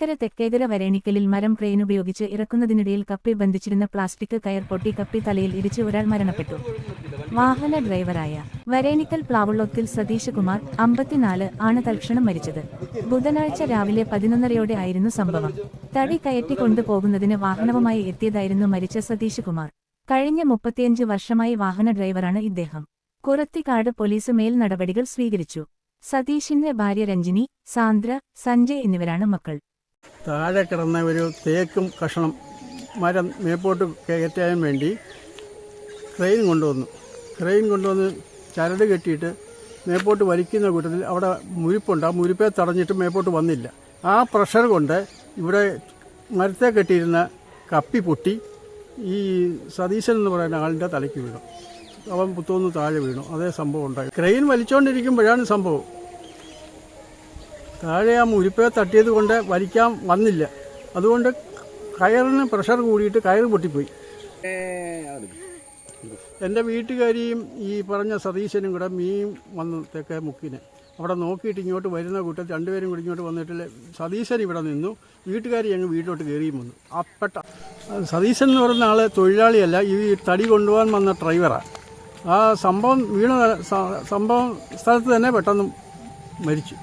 അരുവിക്കര തെക്കേതര വരേണിക്കലിൽ മരം ക്രെയിൻ ഉപയോഗിച്ച് ഇറക്കുന്നതിനിടയിൽ കപ്പി ബന്ധിച്ചിരുന്ന പ്ലാസ്റ്റിക് കയർ പൊട്ടി കപ്പി തലയിൽ ഇടിച്ച് ഒരാൾ മരണപ്പെട്ടു. വാഹന ഡ്രൈവറായ വരേണിക്കൽ പ്ലാവുള്ളത്തിൽ സതീഷ് കുമാർ അമ്പത്തിനാല് ആണ് തൽക്ഷണം മരിച്ചത്. ബുധനാഴ്ച രാവിലെ പതിനൊന്നരയോടെ ആയിരുന്നു സംഭവം. തടി കയറ്റി കൊണ്ടുപോകുന്നതിന് വാഹനവുമായി എത്തിയതായിരുന്നു മരിച്ച സതീഷ് കുമാർ കഴിഞ്ഞ മുപ്പത്തിയഞ്ച് വർഷമായി വാഹന ഡ്രൈവറാണ് ഇദ്ദേഹം. കുറത്തിക്കാട് പോലീസ് മേൽ നടപടികൾ സ്വീകരിച്ചു. സതീഷിന്റെ ഭാര്യ രഞ്ജിനി സാന്ദ്ര സഞ്ജയ് എന്നിവരാണ് മക്കൾ. താഴെ കിടന്ന ഒരു തേക്കും കഷണം മരം മേപ്പോട്ട് കയറ്റാൻ വേണ്ടി ക്രെയിൻ കൊണ്ടുവന്നു. ക്രെയിൻ കൊണ്ടുവന്ന് ചരട് കെട്ടിയിട്ട് മേപ്പോട്ട് വലിക്കുന്ന കൂട്ടത്തിൽ അവിടെ മുരിപ്പുണ്ട്. ആ മുരിപ്പെ തടഞ്ഞിട്ട് മേപ്പോട്ട് വന്നില്ല. ആ പ്രഷർ കൊണ്ട് ഇവിടെ മരത്തെ കെട്ടിയിരുന്ന കപ്പി പൊട്ടി ഈ സതീശൻ എന്ന് പറയുന്ന ആളിന്റെ തലയ്ക്ക് വീണു. അവൻ പുത്തൊന്ന് താഴെ വീണു. അതേ സംഭവം ഉണ്ടായി. ക്രെയിൻ വലിച്ചുകൊണ്ടിരിക്കുമ്പോഴാണ് സംഭവം. താഴെ ആ മുരിപ്പയെ തട്ടിയത് കൊണ്ട് വലിക്കാൻ വന്നില്ല. അതുകൊണ്ട് കയറിന് പ്രഷർ കൂടിയിട്ട് കയറ് പൊട്ടിപ്പോയി. എന്റെ വീട്ടുകാരിയും ഈ പറഞ്ഞ സതീശനും കൂടെ മീൻ വന്ന് തെക്കേ മുക്കിനെ. അവിടെ നോക്കിയിട്ട് ഇങ്ങോട്ട് വരുന്ന കൂട്ടത്തിൽ രണ്ടുപേരും കൂടി ഇങ്ങോട്ട് വന്നിട്ടില്ല സതീശൻ ഇവിടെ നിന്നു. വീട്ടുകാരി ഞങ്ങൾ വീട്ടിലോട്ട് കയറിയും വന്നു. അപ്പട്ട സതീശൻ എന്ന് പറയുന്ന ആൾ തൊഴിലാളിയല്ല ഈ തടി കൊണ്ടുപോകാൻ വന്ന ഡ്രൈവറാണ് ആ. സംഭവം വീണ സംഭവം സ്ഥലത്ത് തന്നെ പെട്ടെന്ന് മരിച്ചു.